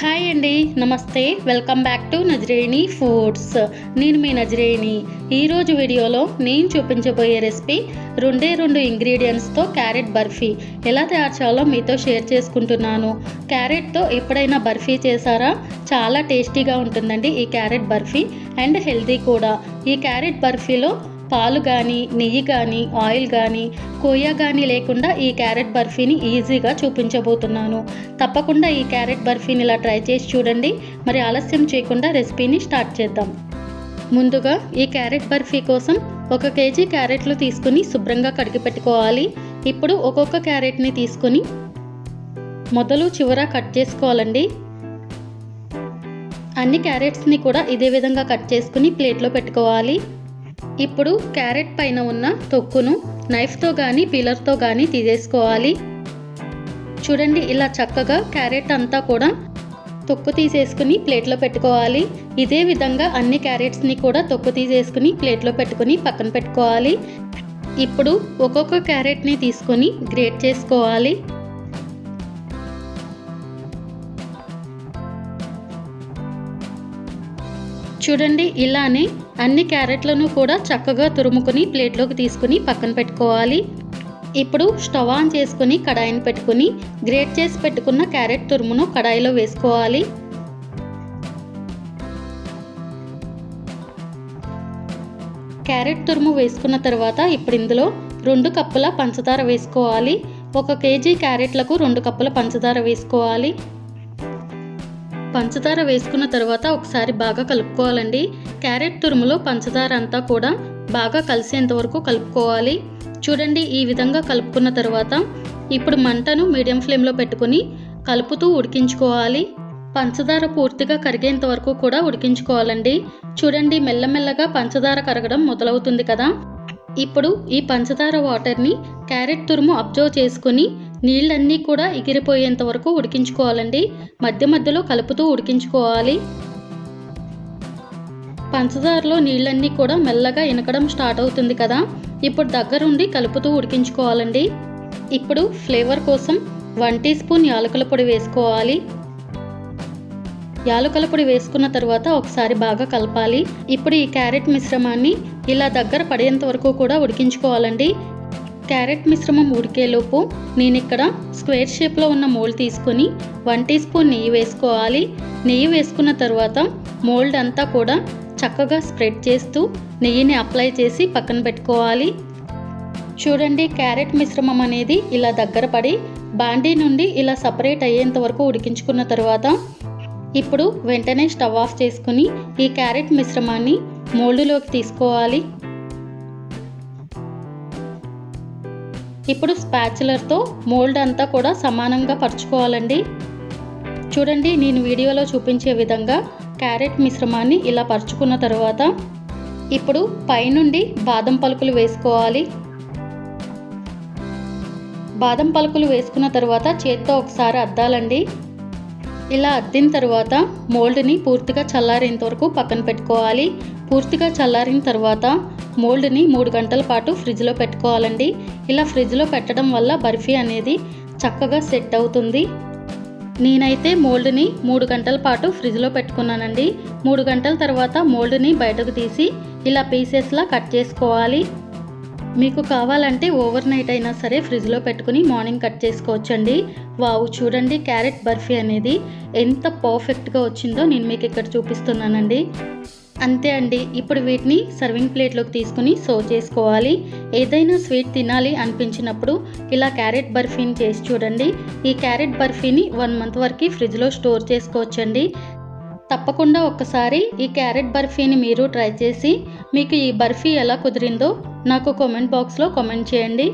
Hi అండి నమస్తే. Welcome back to Nazareni foods. నేను మీ నజరేణి. ఈరోజు వీడియోలో నేను చూపించబోయే రెసిపీ రెండే రెండు ఇంగ్రీడియంట్స్తో క్యారెట్ బర్ఫీ. ఎలా తయారు చేయాలో మీతో షేర్ చేసుకుంటున్నాను. క్యారెట్తో ఎప్పుడైనా బర్ఫీ చేశారా? చాలా టేస్టీగా ఉంటుందండి ఈ క్యారెట్ బర్ఫీ. అండ్ హెల్తీ కూడా. ఈ క్యారెట్ బర్ఫీలో పాలు కానీ నెయ్యి కానీ ఆయిల్ కానీ కోయా కానీ లేకుండా ఈ క్యారెట్ బర్ఫీని ఈజీగా చూపించబోతున్నాను. తప్పకుండా ఈ క్యారెట్ బర్ఫీని ఇలా ట్రై చేసి చూడండి. మరి ఆలస్యం చేయకుండా రెసిపీని స్టార్ట్ చేద్దాం. ముందుగా ఈ క్యారెట్ బర్ఫీ కోసం ఒక కేజీ క్యారెట్లు తీసుకుని శుభ్రంగా కడిగి పెట్టుకోవాలి. ఇప్పుడు ఒక్కొక్క క్యారెట్ని తీసుకుని మొదలు చివర కట్ చేసుకోవాలండి. అన్ని క్యారెట్స్ని కూడా ఇదే విధంగా కట్ చేసుకుని ప్లేట్లో పెట్టుకోవాలి. ఇప్పుడు క్యారెట్ పైన ఉన్న తొక్కును నైఫ్తో కానీ పిల్లర్తో కానీ తీసేసుకోవాలి. చూడండి ఇలా చక్కగా క్యారెట్ అంతా కూడా తొక్కు తీసేసుకుని ప్లేట్లో పెట్టుకోవాలి. ఇదే విధంగా అన్ని క్యారెట్స్ని కూడా తొక్కు తీసేసుకుని ప్లేట్లో పెట్టుకుని పక్కన పెట్టుకోవాలి. ఇప్పుడు ఒక్కొక్క క్యారెట్ని తీసుకొని గ్రేట్ చేసుకోవాలి. చూడండి ఇలానే అన్ని క్యారెట్లను కూడా చక్కగా తురుముకొని ప్లేట్లోకి తీసుకుని పక్కన పెట్టుకోవాలి. ఇప్పుడు స్టవ్ ఆన్ చేసుకుని కడాయిని పెట్టుకుని గ్రేట్ చేసి పెట్టుకున్న క్యారెట్ తురుమును కడాయిలో వేసుకోవాలి. క్యారెట్ తురుము వేసుకున్న తర్వాత ఇప్పుడు ఇందులో రెండు కప్పుల పంచదార వేసుకోవాలి. ఒక కేజీ క్యారెట్లకు రెండు కప్పుల పంచదార వేసుకోవాలి. పంచదార వేసుకున్న తర్వాత ఒకసారి బాగా కలుపుకోవాలండి. క్యారెట్ తురుములో పంచదార అంతా కూడా బాగా కలిసేంత వరకు కలుపుకోవాలి. చూడండి ఈ విధంగా కలుపుకున్న తర్వాత ఇప్పుడు మంటను మీడియం ఫ్లేమ్లో పెట్టుకుని కలుపుతూ ఉడికించుకోవాలి. పంచదార పూర్తిగా కరిగేంత వరకు కూడా ఉడికించుకోవాలండి. చూడండి మెల్లమెల్లగా పంచదార కరగడం మొదలవుతుంది కదా. ఇప్పుడు ఈ పంచదార వాటర్ని క్యారెట్ తురుము అబ్జర్వ్ చేసుకుని నీళ్ళన్నీ కూడా ఎగిరిపోయేంత వరకు ఉడికించుకోవాలండి. మధ్య మధ్యలో కలుపుతూ ఉడికించుకోవాలి. పంచదారలో నీళ్ళన్నీ కూడా మెల్లగా ఇనకడం స్టార్ట్ అవుతుంది కదా. ఇప్పుడు దగ్గరుండి కలుపుతూ ఉడికించుకోవాలండి. ఇప్పుడు ఫ్లేవర్ కోసం వన్ టీ స్పూన్ యాలకుల పొడి వేసుకోవాలి. యాలకుల పొడి వేసుకున్న తర్వాత ఒకసారి బాగా కలపాలి. ఇప్పుడు ఈ క్యారెట్ మిశ్రమాన్ని ఇలా దగ్గర పడేంత వరకు కూడా ఉడికించుకోవాలండి. క్యారెట్ మిశ్రమం ఉడికేలోపు నేను ఇక్కడ స్క్వేర్ షేప్లో ఉన్న మోల్డ్ తీసుకొని వన్ టీ స్పూన్ నెయ్యి వేసుకోవాలి. నెయ్యి వేసుకున్న తర్వాత మోల్డ్ అంతా కూడా చక్కగా స్ప్రెడ్ చేస్తూ నెయ్యిని అప్లై చేసి పక్కన పెట్టుకోవాలి. చూడండి క్యారెట్ మిశ్రమం అనేది ఇలా దగ్గర పడి బాండీ నుండి ఇలా సపరేట్ అయ్యేంత వరకు ఉడికించుకున్న తర్వాత ఇప్పుడు వెంటనే స్టవ్ ఆఫ్ చేసుకుని ఈ క్యారెట్ మిశ్రమాన్ని మోల్డ్లోకి తీసుకోవాలి. ఇప్పుడు స్పాచులర్తో మోల్డ్ అంతా కూడా సమానంగా పరుచుకోవాలండి. చూడండి నేను వీడియోలో చూపించే విధంగా క్యారెట్ మిశ్రమాన్ని ఇలా పరుచుకున్న తర్వాత ఇప్పుడు పైనుండి బాదం పలుకులు వేసుకోవాలి. బాదం పలుకులు వేసుకున్న తర్వాత చేత్తో ఒకసారి అద్దాలండి. ఇలా అద్దిన తర్వాత మోల్డ్ని పూర్తిగా చల్లారేంత వరకు పక్కన పెట్టుకోవాలి. పూర్తిగా చల్లారిన తర్వాత మోల్డ్ని మూడు గంటల పాటు ఫ్రిడ్జ్లో పెట్టుకోవాలండి. ఇలా ఫ్రిడ్జ్లో పెట్టడం వల్ల బర్ఫీ అనేది చక్కగా సెట్ అవుతుంది. నేనైతే మోల్డ్ని మూడు గంటల పాటు ఫ్రిడ్జ్లో పెట్టుకున్నానండి. మూడు గంటల తర్వాత మోల్డ్ని బయటకు తీసి ఇలా పీసెస్లా కట్ చేసుకోవాలి. మీకు కావాలంటే ఓవర్ నైట్ అయినా సరే ఫ్రిడ్జ్లో పెట్టుకుని మార్నింగ్ కట్ చేసుకోవచ్చండి. వావు చూడండి క్యారెట్ బర్ఫీ అనేది ఎంత పర్ఫెక్ట్గా వచ్చిందో నేను మీకు ఇక్కడ చూపిస్తున్నానండి. అంతే అండి. ఇప్పుడు వీటిని సర్వింగ్ ప్లేట్లోకి తీసుకుని సర్వ్ చేసుకోవాలి. ఏదైనా స్వీట్ తినాలి అనిపించినప్పుడు ఇలా క్యారెట్ బర్ఫీని చేసి చూడండి. ఈ క్యారెట్ బర్ఫీని వన్ మంత్ వరకు ఫ్రిడ్జ్లో స్టోర్ చేసుకోవచ్చండి. తప్పకుండా ఒక్కసారి ఈ క్యారెట్ బర్ఫీని మీరు ట్రై చేసి మీకు ఈ బర్ఫీ ఎలా కుదిరిందో నాకు కామెంట్ బాక్స్లో కామెంట్ చేయండి.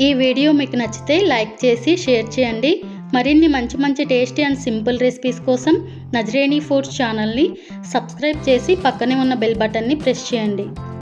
ఈ వీడియో మీకు నచ్చితే లైక్ చేసి షేర్ చేయండి. మరిన్ని మంచి మంచి టేస్టీ అండ్ సింపుల్ రెసిపీస్ కోసం నజరేణి ఫుడ్స్ ఛానల్ని సబ్స్క్రైబ్ చేసి పక్కనే ఉన్న బెల్ బటన్ని ప్రెస్ చేయండి.